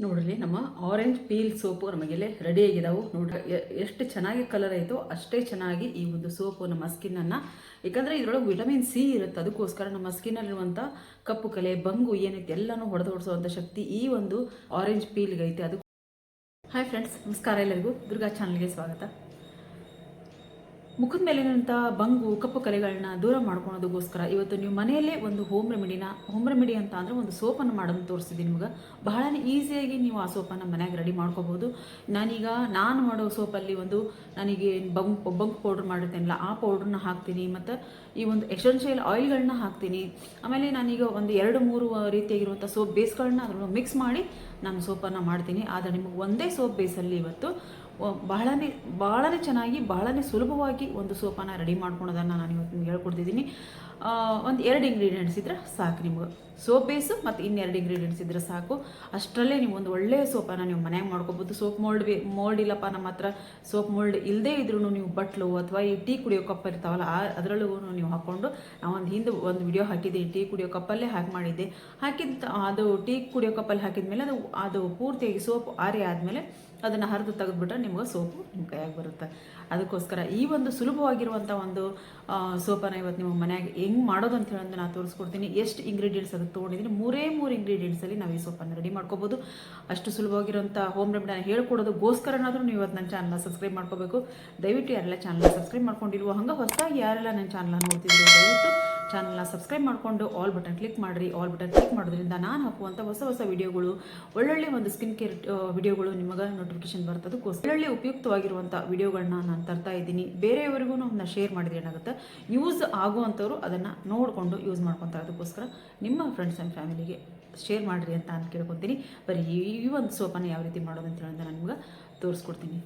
ನೋಡ್ರಿ, ನಮ್ಮ orange peel soap ನಮಗೆಲ್ಲ ರೆಡಿ ಆಗಿದಾವು. ನೋಡ್ರಿ ಎಷ್ಟು ಚೆನ್ನಾಗಿ ಕಲರ್ ಆಯಿತು ಅಷ್ಟೇ ಚೆನ್ನಾಗಿ ಈ ಒಂದು ಸೋಪು ನಮ್ಮ ಸ್ಕಿನ್ನನ್ನು ಯಾಕಂದರೆ ಇದರೊಳಗೆ ವಿಟಮಿನ್ ಸಿ ಇರುತ್ತೆ. ಅದಕ್ಕೋಸ್ಕರ ನಮ್ಮ ಸ್ಕಿನ್ನಲ್ಲಿರುವಂಥ ಕಪ್ಪು ಕಲೆ, ಬಂಗು ಏನೈತೆ ಎಲ್ಲನೂ ಹೊಡೆದೋಡಿಸುವಂಥ ಶಕ್ತಿ ಈ ಒಂದು ಆರೆಂಜ್ ಪೀಲ್ಗೈತೆ ಐತೆ ಅದು ಹಾಯ್ ಫ್ರೆಂಡ್ಸ್ ನಮಸ್ಕಾರ ಎಲ್ಲರಿಗೂ. ದುರ್ಗಾ ಚಾನಲ್ಗೆ ಸ್ವಾಗತ. ಮುಖದ ಮೇಲಿನಂಥ ಬಂಗು, ಕಪ್ಪು ಕಲೆಗಳನ್ನ ದೂರ ಮಾಡ್ಕೊಳೋದಕ್ಕೋಸ್ಕರ ಇವತ್ತು ನೀವು ಮನೆಯಲ್ಲೇ ಒಂದು ಹೋಮ್ ರೆಮಿಡಿನ ಹೋಮ್ ರೆಮಿಡಿ ಅಂತ ಅಂದರೆ ಒಂದು ಸೋಪನ್ನು ಮಾಡೋದು ತೋರಿಸಿದ್ದೀನಿ ನಿಮ್ಗೆ. ಬಹಳ ಈಸಿಯಾಗಿ ನೀವು ಆ ಸೋಪನ್ನು ಮನೆಯಾಗ ರೆಡಿ ಮಾಡ್ಕೋಬೋದು. ನಾನೀಗ, ನಾನು ಮಾಡೋ ಸೋಪಲ್ಲಿ ಒಂದು ನನಗೆ ಬಂಕ್ ಬಂಕ್ ಪೌಡ್ರ್ ಮಾಡಿರ್ತೇನಲ್ಲ, ಆ ಪೌಡ್ರನ್ನ ಹಾಕ್ತೀನಿ. ಮತ್ತು ಈ ಒಂದು ಎಸೆನ್ಷಿಯಲ್ ಆಯಿಲ್ಗಳನ್ನ ಹಾಕ್ತೀನಿ. ಆಮೇಲೆ ನಾನೀಗ ಒಂದು ಎರಡು, ಮೂರು ರೀತಿಯಾಗಿರುವಂಥ ಸೋಪ್ ಬೇಸ್ಗಳನ್ನ ಅದನ್ನು ಮಿಕ್ಸ್ ಮಾಡಿ ನಾನು ಸೋಪನ್ನು ಮಾಡ್ತೀನಿ. ಆದರೆ ನಿಮಗೆ ಒಂದೇ ಸೋಪ್ ಬೇಸಲ್ಲಿ ಇವತ್ತು ಬಹಳನೇ ಬಹಳನೇ ಚೆನ್ನಾಗಿ ಬಹಳನೇ ಸುಲಭವಾಗಿ ಒಂದು ಸೋಪಾನ ರೆಡಿ ಮಾಡ್ಕೊಳೋದನ್ನು ನಾನು ಇವತ್ತು ಹೇಳ್ಕೊಡ್ತಿದ್ದೀನಿ. ಒಂದು ಎರಡು ಇಂಗ್ರೀಡಿಯೆಂಟ್ಸ್ ಇದ್ರೆ ಸಾಕು ನಿಮ್ಗೆ. ಸೋಪ್ ಬೇಸು ಮತ್ತು ಇನ್ನೆರಡು ಇಂಗ್ರೀಡಿಯೆಂಟ್ಸ್ ಇದ್ರೆ ಸಾಕು. ಅಷ್ಟರಲ್ಲೇ ನೀವು ಒಂದು ಒಳ್ಳೆಯ ಸೋಪನ್ನು ನೀವು ಮನೆಯಾಗ ಮಾಡ್ಕೋಬೋದು. ಸೋಪ್ ಮೋಲ್ಡ್ ಬೇ ಮೋಲ್ಡ್ ಇಲ್ಲಪ್ಪ, ನಮ್ಮ ಹತ್ರ ಸೋಪ್ ಮೋಲ್ಡ್ ಇಲ್ಲದೇ ಇದ್ರೂ ನೀವು ಬಟ್ಲು ಅಥವಾ ಈ ಟೀ ಕುಡಿಯೋ ಕಪ್ ಇರ್ತಾವಲ್ಲ, ಆ ಅದರಲ್ಲೂ ನೀವು ಹಾಕ್ಕೊಂಡು ಒಂದು ಹಿಂದೆ ಒಂದು ವಿಡಿಯೋ ಹಾಕಿದ್ದೆ ಟೀ ಕುಡಿಯೋ ಕಪ್ಪಲ್ಲೇ ಹಾಕಿ ಮಾಡಿದ್ದೆ. ಹಾಕಿದ ಅದು ಟೀ ಕುಡಿಯೋ ಕಪ್ಪಲ್ಲಿ ಹಾಕಿದ್ಮೇಲೆ ಅದು ಅದು ಪೂರ್ತಿಯಾಗಿ ಸೋಪ್ ಆರಿ ಆದಮೇಲೆ ಅದನ್ನು ಹರಿದು ತೆಗೆದುಬಿಟ್ರೆ ನಿಮ್ಗೆ ಸೋಪು ನಿಮ್ಮ ಕೈಯಾಗಿ ಬರುತ್ತೆ. ಅದಕ್ಕೋಸ್ಕರ ಈ ಒಂದು ಸುಲಭವಾಗಿರುವಂಥ ಒಂದು ಸೋಪನ್ನು ಇವತ್ತು ನಿಮ್ಮ ಮನೆಯಾಗ ಹೆಂಗೆ ಮಾಡೋದು ಅಂತ ಹೇಳೋದು ನಾನು ತೋರಿಸ್ಕೊಡ್ತೀನಿ. ಎಷ್ಟು ಇಂಗ್ರೀಡಿಯೆಂಟ್ಸ್ ಅದಕ್ಕೆ ತೊಗೊಂಡಿದ್ದೀನಿ. ಮೂರೇ ಮೂರು ಇಂಗ್ರೀಡಿಯೆಂಟ್ಸಲ್ಲಿ ನಾವು ಈ ಸೋಪನ್ನು ರೆಡಿ ಮಾಡ್ಕೋಬೋದು. ಅಷ್ಟು ಸುಲಭವಾಗಿರುವಂಥ ಹೋಮ್ ರೆಮಿಡಿನ ಹೇಳ್ಕೊಡೋದಕ್ಕೋಸ್ಕರನಾದರೂ ನೀವು ಇವತ್ತು ನನ್ನ ಚಾನಲ್ನ ಸಬ್ಸ್ಕ್ರೈಬ್ ಮಾಡ್ಕೋಬೇಕು. ದಯವಿಟ್ಟು ಯಾರೆಲ್ಲ ಚಾನಲ್ನ ಸಬ್ಸ್ಕ್ರೈಬ್ ಮಾಡ್ಕೊಂಡಿಲ್ವೋ, ಹಂಗೆ ಹೊಸದಾಗಿ ಯಾರೆಲ್ಲ ನನ್ನ ಚಾನಲ್ನ ನೋಡ್ತಿದ್ರು ದಯವಿಟ್ಟು ಚಾನಲ್ನ ಸಬ್ಸ್ಕ್ರೈಬ್ ಮಾಡಿಕೊಂಡು ಆಲ್ ಬಟನ್ ಕ್ಲಿಕ್ ಮಾಡಿರಿ. ಆಲ್ ಬಟನ್ ಕ್ಲಿಕ್ ಮಾಡೋದ್ರಿಂದ ನಾನು ಹಾಕುವಂಥ ಹೊಸ ಹೊಸ ವಿಡಿಯೋಗಳು ಒಳ್ಳೊಳ್ಳೆ ಒಂದು ಸ್ಕಿನ್ ಕೇರ್ ವಿಡಿಯೋಗಳು ನಿಮಗೆ ನೋಟಿಫಿಕೇಶನ್ ಬರ್ತದಕ್ಕೋಸ್ಕರ ಒಳ್ಳೊಳ್ಳೆ ಉಪಯುಕ್ತವಾಗಿರುವಂಥ ವಿಡಿಯೋಗಳನ್ನ ನಾನು ತರ್ತಾ ಇದ್ದೀನಿ. ಬೇರೆಯವರಿಗೂ ಅದನ್ನ ಶೇರ್ ಮಾಡಿದ್ರೆ ಏನಾಗುತ್ತೆ? ಯೂಸ್ ಆಗುವಂಥವ್ರು ಅದನ್ನು ನೋಡಿಕೊಂಡು ಯೂಸ್ ಮಾಡ್ಕೊತಾರೆ. ಅದಕ್ಕೋಸ್ಕರ ನಿಮ್ಮ ಫ್ರೆಂಡ್ಸ್ ಆ್ಯಂಡ್ ಫ್ಯಾಮಿಲಿಗೆ ಶೇರ್ ಮಾಡಿರಿ ಅಂತ ನಾನು ಕೇಳ್ಕೊತೀನಿ. ಬರೀ ಈ ಒಂದು ಸೋಪನ್ನು ಯಾವ ರೀತಿ ಮಾಡೋದು ಅಂತ ಹೇಳಿದ್ರೆ ನಾನು ನಿಮ್ಗೆ ತೋರಿಸ್ಕೊಡ್ತೀನಿ.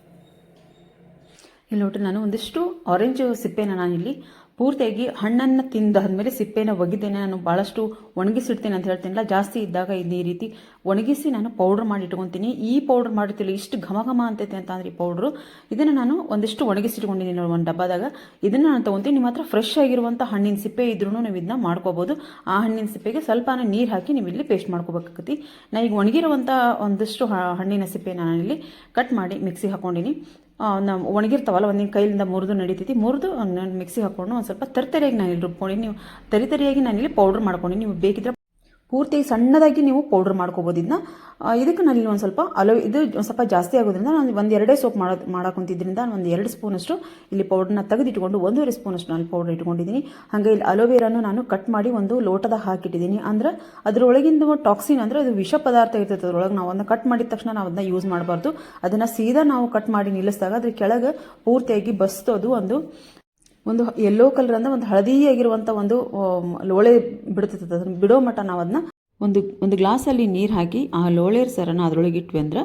ಇಲ್ಲಿ ನೋಡ್ರಿ, ನಾನು ಒಂದಿಷ್ಟು ಆರೆಂಜ್ ಸಿಪ್ಪೆನ ನಾನಿಲ್ಲಿ ಪೂರ್ತಿಯಾಗಿ ಹಣ್ಣನ್ನು ತಿಂದಾದ್ಮೇಲೆ ಸಿಪ್ಪೆನ ಒಗಿದ್ದೇನೆ ನಾನು ಭಾಳಷ್ಟು ಒಣಗಿಸಿಡ್ತೇನೆ ಅಂತ ಹೇಳ್ತೀನಲ್ಲ, ಜಾಸ್ತಿ ಇದ್ದಾಗ ಇದು ರೀತಿ ಒಣಗಿಸಿ ನಾನು ಪೌಡ್ರ್ ಮಾಡಿ ಇಟ್ಕೊತೀನಿ. ಈ ಪೌಡ್ರ್ ಮಾಡಿರ್ತಿಲ್ಲ, ಇಷ್ಟು ಘಮ ಘಮ ಅಂತೈತೆ ಅಂತ ಈ ಪೌಡ್ರು ಇದನ್ನು ನಾನು ಒಂದಿಷ್ಟು ಒಣಗಿಸಿಟ್ಕೊಂಡಿದ್ದೀನಿ ನೋಡಿ, ಒಂದು ಡಬ್ಬಾದಾಗ. ಇದನ್ನು ನಾನು ತೊಗೊತೀನಿ, ನಿಮ್ಮ ಹತ್ರ ಫ್ರೆಶ್ ಆಗಿರುವಂಥ ಹಣ್ಣಿನ ಸಿಪ್ಪೆ ಇದ್ರೂ ನೀವು ಇದನ್ನ ಮಾಡ್ಕೋಬೋದು. ಆ ಹಣ್ಣಿನ ಸಿಪ್ಪೆಗೆ ಸ್ವಲ್ಪ ನೀರು ಹಾಕಿ ನೀವು ಇಲ್ಲಿ ಪೇಸ್ಟ್ ಮಾಡ್ಕೋಬೇಕಾಗತ್ತಿ. ನಾ ಈಗ ಒಣಗಿರುವಂಥ ಒಂದಿಷ್ಟು ಹಣ್ಣಿನ ಸಿಪ್ಪೆ ನಾನು ಇಲ್ಲಿ ಕಟ್ ಮಾಡಿ ಮಿಕ್ಸಿಗೆ ಹಾಕೊಂಡಿನಿ. ನಾವು ಒಣಗಿರ್ತಾವಲ್ಲ ಒಂದಿನ ಕೈಲಿಂದ ಮುರಿದು ನಡೀತೈತಿ. ಮುರಿದು ನಾನು ಮಿಕ್ಸಿಗೆ ಹಾಕ್ಕೊಂಡು ಒಂದು ಸ್ವಲ್ಪ ತರಿತರಿಯಾಗಿ ನಾನು ಇಲ್ಲಿ ರುಬ್ಕೊಂಡು ನೀವು ತರಿತರಿಯಾಗಿ ನಾನು ಇಲ್ಲಿ ಪೌಡ್ರ್ ಮಾಡ್ಕೊಂಡು ನೀವು ಬೇಕಿದ್ರೆ ಪೂರ್ತಿ ಸಣ್ಣದಾಗಿ ನೀವು ಪೌಡ್ರ್ ಮಾಡ್ಕೋಬೋದು ಇದನ್ನ. ಇದಕ್ಕೆ ನಾನು ಇಲ್ಲಿ ಒಂದು ಸ್ವಲ್ಪ ಅಲೋ, ಇದು ಸ್ವಲ್ಪ ಜಾಸ್ತಿ ಆಗೋದ್ರಿಂದ ನಾನು ಒಂದು ಎರಡೇ ಸೋಪ್ ಮಾಡೋದು ಮಾಡಾಕೊಂತಿದ್ರಿಂದ ಒಂದು ಎರಡು ಸ್ಪೂನಷ್ಟು ಇಲ್ಲಿ ಪೌಡ್ರನ್ನ ತೆಗೆದಿಟ್ಕೊಂಡು ಒಂದೂವರೆ ಸ್ಪೂನಷ್ಟು ನಾನು ಪೌಡ್ರ್ ಇಟ್ಕೊಂಡಿದ್ದೀನಿ ಹಾಗೆ ಇಲ್ಲಿ ಅಲೋವೆರಾನು ನಾನು ಕಟ್ ಮಾಡಿ ಒಂದು ಲೋಟದ ಹಾಕಿಟ್ಟಿದ್ದೀನಿ ಅಂದ್ರೆ ಅದರೊಳಗಿಂದ ಟಾಕ್ಸಿನ್ ಅಂದರೆ ಅದು ವಿಷ ಪದಾರ್ಥ ಇರ್ತದೆ ಅದರೊಳಗೆ. ನಾವು ಅದನ್ನ ಕಟ್ ಮಾಡಿದ ತಕ್ಷಣ ನಾವು ಅದನ್ನ ಯೂಸ್ ಮಾಡಬಾರ್ದು. ಅದನ್ನು ಸೀದಾ ನಾವು ಕಟ್ ಮಾಡಿ ನಿಲ್ಲಿಸಿದಾಗ ಅದ್ರ ಕೆಳಗೆ ಪೂರ್ತಿಯಾಗಿ ಬಸ್ತೋದು ಒಂದು ಒಂದು ಯೆಲ್ಲೋ ಕಲರ್ ಅಂದ್ರೆ ಒಂದು ಹಳದಿ ಹಳದಿಯಾಗಿರುವಂಥ ಒಂದು ಲೋಳೆ ಬಿಡ್ತೈತೆ. ಅದನ್ನ ಬಿಡೋ ಮಟ್ಟ ನಾವು ಅದನ್ನ ಒಂದು ಒಂದು ಗ್ಲಾಸಲ್ಲಿ ನೀರು ಹಾಕಿ ಆ ಲೋಳೆ ಸರನ ಅದರೊಳಗೆ ಇಟ್ವಿ ಅಂದ್ರೆ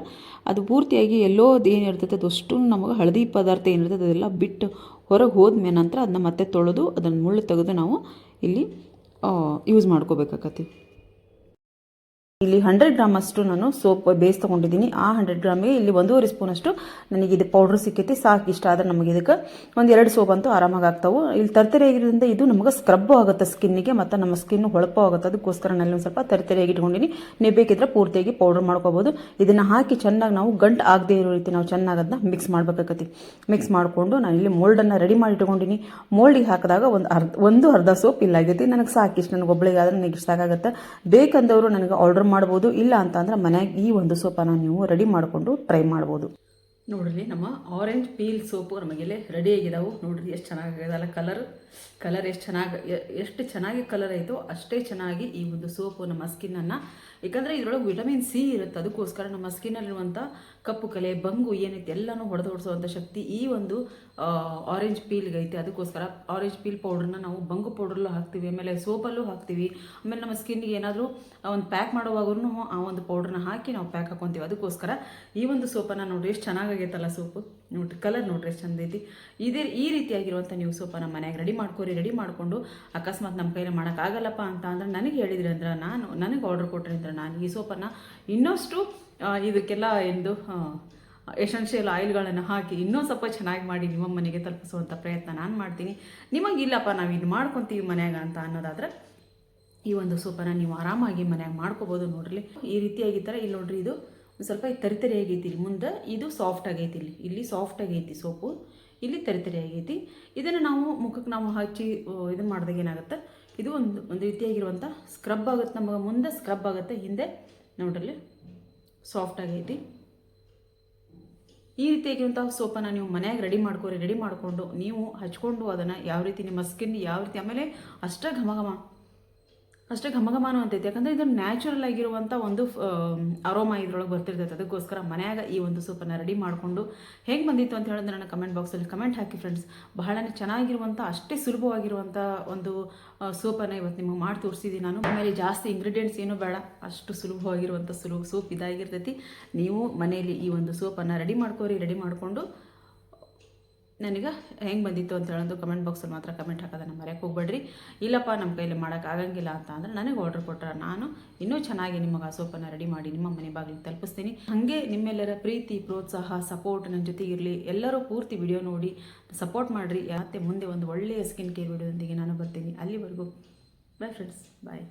ಅದು ಪೂರ್ತಿಯಾಗಿ ಎಲ್ಲೋ ಏನು ಇರ್ತೈತೆ ಅದು ಅಷ್ಟು ನಮಗೆ ಹಳದಿ ಪದಾರ್ಥ ಏನಿರ್ತದೆ ಅದೆಲ್ಲ ಬಿಟ್ಟು ಹೊರಗೆ ಹೋದ್ಮೇಲೆ ನಂತರ ಅದನ್ನ ಮತ್ತೆ ತೊಳೆದು ಅದನ್ನು ಮುಳ್ಳು ತೆಗೆದು ನಾವು ಇಲ್ಲಿ ಯೂಸ್ ಮಾಡ್ಕೋಬೇಕಾಗತ್ತೆ ಇಲ್ಲಿ ಹಂಡ್ರೆಡ್ ಗ್ರಾಮ್ ಅಷ್ಟು ನಾನು ಸೋಪ್ ಬೇಸ್ ತೊಗೊಂಡಿದ್ದೀನಿ. ಆ ಹಂಡ್ರೆಡ್ ಗ್ರಾಮಿಗೆ ಇಲ್ಲಿ ಒಂದೂವರೆ ಸ್ಪೂನ್ ಅಷ್ಟು ನನಗೆ ಇದು ಪೌಡರ್ ಸಿಕ್ಕೈತಿ. ಸಾಕು, ಇಷ್ಟ ಆದ್ರೆ ನಮಗೆ ಇದಕ್ಕೆ ಒಂದು ಎರಡು ಸೋಪ್ ಅಂತೂ ಆರಾಮಾಗಿ ಆಗ್ತಾವೆ. ಇಲ್ಲಿ ತರ್ತರಿಯಾಗಿರೋದ್ರಿಂದ ಇದು ನಮಗೆ ಸ್ಕ್ರಬ್ ಆಗುತ್ತೆ ಸ್ಕಿನ್ನಿಗೆ ಮತ್ತು ನಮ್ಮ ಸ್ಕಿನ್ ಹೊಳಪು ಆಗುತ್ತೆ. ಅದಕ್ಕೋಸ್ಕರ ನಾನು ಒಂದು ಸ್ವಲ್ಪ ತರ್ತರಿಯಾಗಿ ಇಟ್ಕೊಂಡಿನಿ ನೀವು ಬೇಕಿದ್ರೆ ಪೂರ್ತಿಯಾಗಿ ಪೌಡ್ರ್ ಮಾಡ್ಕೋಬೋದು. ಇದನ್ನು ಹಾಕಿ ಚೆನ್ನಾಗಿ ನಾವು ಗಂಟು ಆಗದೆ ಇರೋ ರೀತಿ ನಾವು ಚೆನ್ನಾಗಿ ಅದನ್ನ ಮಿಕ್ಸ್ ಮಾಡಬೇಕಾಗತ್ತೆ ಮಿಕ್ಸ್ ಮಾಡಿಕೊಂಡು ನಾನು ಇಲ್ಲಿ ಮೋಲ್ಡನ್ನು ರೆಡಿ ಮಾಡಿ ಇಟ್ಕೊಂಡಿನಿ. ಮೋಲ್ಡಿಗೆ ಹಾಕಿದಾಗ ಒಂದು ಅರ್ಧ ಒಂದು ಅರ್ಧ ಸೋಪ್ ಇಲ್ಲ. ಆಗೈತಿ ನನಗೆ ಸಾಕು ಇಷ್ಟು ನನಗೆ ಒಬ್ಬಳಿಗೆ ಆದ್ರೆ ನನಗೆ ಇಷ್ಟ ಸಾಕಾಗುತ್ತೆ ಬೇಕಂದವರು ನನಗೆ ಆರ್ಡರ್ ಮಾಡ್ಬೋದು. ಇಲ್ಲ ಅಂತ ಅಂದ್ರೆ ಮನ್ಯಾಗ ಈ ಒಂದು ಸೋಪಾನ ನೀವು ರೆಡಿ ಮಾಡಿಕೊಂಡು ಟ್ರೈ ಮಾಡ್ಬೋದು. ನೋಡ್ರಿ ನಮ್ಮ ಆರೆಂಜ್ ಪೀಲ್ ಸೋಪು ನಮಗೆಲ್ಲ ರೆಡಿ ಆಗಿದಾವು. ನೋಡ್ರಿ ಎಷ್ಟು ಚೆನ್ನಾಗಿದಲ್ಲ ಕಲರ್ ಕಲರ್ ಎಷ್ಟು ಚೆನ್ನಾಗಿ ಎಷ್ಟು ಚೆನ್ನಾಗಿ ಕಲರ್ ಆಯಿತು ಅಷ್ಟೇ ಚೆನ್ನಾಗಿ ಈ ಒಂದು ಸೋಪು ನಮ್ಮ ಸ್ಕಿನ್ನನ್ನು ಯಾಕಂದರೆ ಇದರೊಳಗೆ ವಿಟಮಿನ್ ಸಿ ಇರುತ್ತೆ. ಅದಕ್ಕೋಸ್ಕರ ನಮ್ಮ ಸ್ಕಿನ್ನಲ್ಲಿರುವಂಥ ಕಪ್ಪು ಕಲೆ, ಬಂಗು ಏನೈತೆ ಎಲ್ಲನೂ ಹೊಡೆದೋಡಿಸುವಂಥ ಶಕ್ತಿ ಈ ಒಂದು ಆರೆಂಜ್ ಪೀಲ್ಗೆ ಐತೆ. ಅದಕ್ಕೋಸ್ಕರ ಆರೆಂಜ್ ಪೀಲ್ ಪೌಡ್ರನ್ನ ನಾವು ಬಂಗು ಪೌಡ್ರಲ್ಲೂ ಹಾಕ್ತೀವಿ, ಆಮೇಲೆ ಸೋಪಲ್ಲೂ ಹಾಕ್ತೀವಿ. ಆಮೇಲೆ ನಮ್ಮ ಸ್ಕಿನ್ಗೆ ಏನಾದರೂ ಒಂದು ಪ್ಯಾಕ್ ಮಾಡುವಾಗೂ ಆ ಒಂದು ಪೌಡ್ರನ್ನ ಹಾಕಿ ನಾವು ಪ್ಯಾಕ್ ಹಾಕೊತೀವಿ. ಅದಕ್ಕೋಸ್ಕರ ಈ ಒಂದು ಸೋಪನ್ನು ನೋಡಿ ಎಷ್ಟು ಚೆನ್ನಾಗೈತಲ್ಲ ಸೋಪು? ನೋಡ್ರಿ ಕಲರ್ ನೋಡ್ರಿ ಎಷ್ಟು ಚಂದ ಐತಿ. ಇದೇ, ಈ ರೀತಿಯಾಗಿರುವಂಥ ನೀವು ಸೋಪನ್ನು ಮನೆಯಾಗ ರೆಡಿ ಮಾಡ್ಕೊರಿ ರೆಡಿ ಮಾಡಿಕೊಂಡು ಅಕಸ್ಮಾತ್ ನಮ್ಮ ಕೈಲಿ ಮಾಡೋಕ್ಕಾಗಲ್ಲಪ್ಪ ಅಂತ ಅಂದ್ರೆ ನನಗೆ ಹೇಳಿದ್ರಿ ಅಂದ್ರೆ ನಾನು, ನನಗೆ ಆರ್ಡರ್ ಕೊಟ್ರಿ ಅಂದ್ರೆ ನಾನು ಈ ಸೋಪನ್ನು ಇನ್ನಷ್ಟು ಇದಕ್ಕೆಲ್ಲ ಎಂದು ಎಸೆನ್ಷಿಯಲ್ ಆಯಿಲ್ಗಳನ್ನು ಹಾಕಿ ಇನ್ನೂ ಸ್ವಲ್ಪ ಚೆನ್ನಾಗಿ ಮಾಡಿ ನಿಮ್ಮ ಮನೆಗೆ ತಲುಪಿಸುವಂಥ ಪ್ರಯತ್ನ ನಾನು ಮಾಡ್ತೀನಿ. ನಿಮಗೆ ಇಲ್ಲಪ್ಪ, ನಾವು ಇದು ಮಾಡ್ಕೊತೀವಿ ಮನೆಯಾಗ ಅಂತ ಅನ್ನೋದಾದರೆ ಈ ಒಂದು ಸೂಪನ್ನು ನೀವು ಆರಾಮಾಗಿ ಮನೆಯಾಗ ಮಾಡ್ಕೋಬೋದು ನೋಡ್ರಿ. ಈ ರೀತಿಯಾಗಿದ್ದರೆ ಇಲ್ಲಿ ನೋಡ್ರಿ ಇದು ಸ್ವಲ್ಪ ತರಿ ತರಿ ಆಗೈತಿ ಇಲ್ಲಿ ಮುಂದೆ. ಇದು ಸಾಫ್ಟ್ ಆಗೈತಿ ಇಲ್ಲಿ. ಇಲ್ಲಿ ಸಾಫ್ಟ್ ಆಗೈತಿ ಸೋಪು. ಇಲ್ಲಿ ತರಿ ತರಿ ಆಗೈತಿ ಇದನ್ನು ನಾವು ಮುಖಕ್ಕೆ ನಾವು ಹಚ್ಚಿ ಇದನ್ನು ಮಾಡಿದಾಗ ಏನಾಗುತ್ತೆ? ಇದು ಒಂದು ಒಂದು ರೀತಿಯಾಗಿರುವಂಥ ಸ್ಕ್ರಬ್ ಆಗುತ್ತೆ. ನಮಗೆ ಮುಂದೆ ಸ್ಕ್ರಬ್ ಆಗುತ್ತೆ. ಹಿಂದೆ ನೋಡ್ರಲ್ಲಿ ಸಾಫ್ಟ್ ಆಗೈತಿ. ಈ ರೀತಿಯಾಗಿರುವಂಥ ಸೋಪನ್ನು ನೀವು ಮನ್ಯಾಗ ರೆಡಿ ಮಾಡ್ಕೊರಿ. ರೆಡಿ ಮಾಡಿಕೊಂಡು ನೀವು ಹಚ್ಕೊಂಡು ಅದನ್ನು ಯಾವ ರೀತಿ ನಿಮ್ಮ ಸ್ಕಿನ್ ಯಾವ ರೀತಿ ಆಮೇಲೆ ಅಷ್ಟೇ ಘಮ ಘಮ ಅಷ್ಟೇ ಘಮ ಘಮಾನು ಅಂತೈತೆ ಯಾಕಂದರೆ ಇದು ನ್ಯಾಚುರಲ್ ಆಗಿರುವಂಥ ಒಂದು ಅರೋಮಾ ಇದ್ರೊಳಗೆ ಬರ್ತಿರ್ತೈತೆ. ಅದಕ್ಕೋಸ್ಕರ ಮನೆಯಾಗ ಈ ಒಂದು ಸೂಪನ್ನು ರೆಡಿ ಮಾಡಿಕೊಂಡು ಹೇಗೆ ಬಂದಿತ್ತು ಅಂತ ಹೇಳಿದ್ರೆ ನನ್ನ ಕಮೆಂಟ್ ಬಾಕ್ಸಲ್ಲಿ ಕಮೆಂಟ್ ಹಾಕಿ ಫ್ರೆಂಡ್ಸ್ ಬಹಳನೇ ಚೆನ್ನಾಗಿರುವಂಥ ಅಷ್ಟೇ ಸುಲಭವಾಗಿರುವಂಥ ಒಂದು ಸೂಪನ್ನು ಇವತ್ತು ನಿಮಗೆ ಮಾಡಿ ತೋರಿಸಿದ್ದೀನಿ ನಾನು. ಆಮೇಲೆ ಜಾಸ್ತಿ ಇಂಗ್ರೀಡಿಯೆಂಟ್ಸ್ ಏನೂ ಬೇಡ. ಅಷ್ಟು ಸುಲಭವಾಗಿರುವಂಥ ಸುಲಭ ಸೂಪ್ ಇದಾಗಿರ್ತೈತಿ. ನೀವು ಮನೆಯಲ್ಲಿ ಈ ಒಂದು ಸೂಪನ್ನು ರೆಡಿ ಮಾಡ್ಕೋರಿ ರೆಡಿ ಮಾಡಿಕೊಂಡು ನನಗೆ ಹೆಂಗೆ ಬಂದಿತ್ತು ಅಂತ ಹೇಳೋದು ಕಮೆಂಟ್ ಬಾಕ್ಸಲ್ಲಿ ಮಾತ್ರ ಕಮೆಂಟ್ ಹಾಕೋದನ್ನು ಮರೆಯೋಕೆ ಹೋಗ್ಬೇಡ್ರಿ. ಇಲ್ಲಪ್ಪ ನಮ್ಮ ಕೈಯಲ್ಲಿ ಮಾಡೋಕೆ ಆಗಂಗಿಲ್ಲ ಅಂತ ಅಂದರೆ ನನಗೆ ಆರ್ಡರ್ ಕೊಟ್ಟರೆ ನಾನು ಇನ್ನೂ ಚೆನ್ನಾಗಿ ನಿಮಗೆ ಆ ಸೋಪನ್ನು ರೆಡಿ ಮಾಡಿ ನಿಮ್ಮ ಮನೆ ಬಾಗಿಲಿಗೆ ತಲುಪಿಸ್ತೀನಿ. ಹಾಗೆ ನಿಮ್ಮೆಲ್ಲರ ಪ್ರೀತಿ, ಪ್ರೋತ್ಸಾಹ ಸಪೋರ್ಟ್ ನನ್ನ ಜೊತೆ ಇರಲಿ. ಎಲ್ಲರೂ ಪೂರ್ತಿ ವಿಡಿಯೋ ನೋಡಿ ಸಪೋರ್ಟ್ ಮಾಡಿರಿ. ಮತ್ತೆ ಮುಂದೆ ಒಂದು ಒಳ್ಳೆಯ ಸ್ಕಿನ್ ಕೇರ್ ವಿಡಿಯೋದೊಂದಿಗೆ ನಾನು ಬರ್ತೀನಿ. ಅಲ್ಲಿವರೆಗೂ. Bye friends bye